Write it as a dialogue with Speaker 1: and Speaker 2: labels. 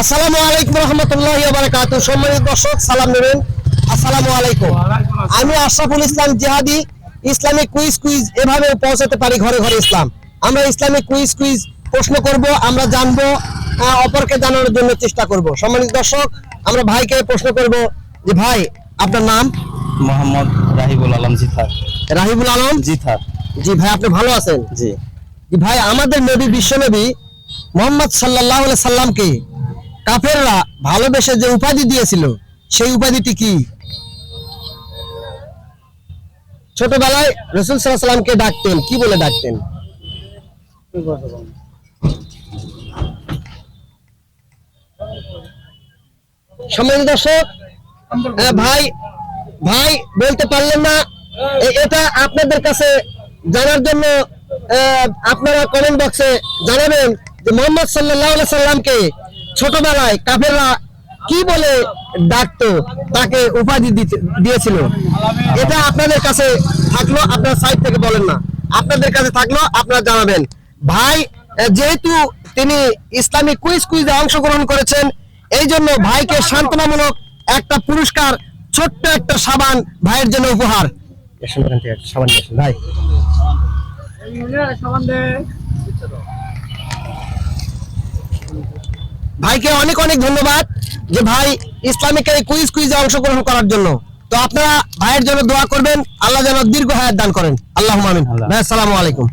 Speaker 1: আসসালামু আলাইকুম রহমতুল্লাহ বারাকাতু সম্মানিত দর্শক সালাম নেবেন। আসসালামু আলাইকুম। আমি আশরাফুল ইসলাম জিহাদি ইসলামিক কুইজ কুইজ এভাবে পৌঁছাতে পারি ঘরে ঘরে ইসলাম। আমরা ইসলামিক কুইজ কুইজ প্রশ্ন করব আমরা জানব অপরকে জানানোর জন্য চেষ্টা করব। সম্মানিত দর্শক আমরা ভাইকে প্রশ্ন করব যে ভাই আপনার নাম?
Speaker 2: মোহাম্মদ রাহিবুল আলম জিথার।
Speaker 1: রাহিবুল আলম?
Speaker 2: জিথার।
Speaker 1: জি ভাই আপনি ভালো আছেন?
Speaker 2: জি।
Speaker 1: ভাই আমাদের নবী বিশ্বনবী মোহাম্মদ সাল্লাহ সাল্লামকে কাফেররা ভালোবেসে যে উপাধি দিয়েছিল, সেই উপাধিটি কি? ছোটবেলায় রসুল সাল্লামকে ডাকতেন, কি বলে ডাকতেন? সম্মানিত দর্শক ভাই ভাই বলতে পারলেন না এটা আপনাদের কাছে জানার জন্য আপনারা কমেন্ট বক্সে জানাবেন যে মোহাম্মদ সাল্লাহ সাল্লামকে ছোটবেলায় কাফেররা কি বলে ডাকতো তাকে উপাধি দিয়েছিল? এটা আপনাদের কাছে থাকল আপনার সাইড থেকে বলেন না। আপনাদের কাছে থাকল আপনারা জানাবেন। ভাই যেহেতু তিনি ইসলামিক কুইজ কুইজে অংশগ্রহণ করেছেন এই জন্য ভাইকে সান্ত্বনামূলক একটা পুরস্কার ছোট্ট একটা সাবান ভাইয়ের জন্য উপহার। থেকে একটা সাবান ভাইকে অনেক অনেক ধন্যবাদ যে ভাই ইসলামিক এই কুইজ কুইজে অংশগ্রহণ করার জন্য। তো আপনারা ভাইয়ের জন্য দোয়া করবেন আল্লাহ যেন দীর্ঘ হায়াত দান করেন। আল্লাহ। মামিন। ভাই আসসালামু আলাইকুম।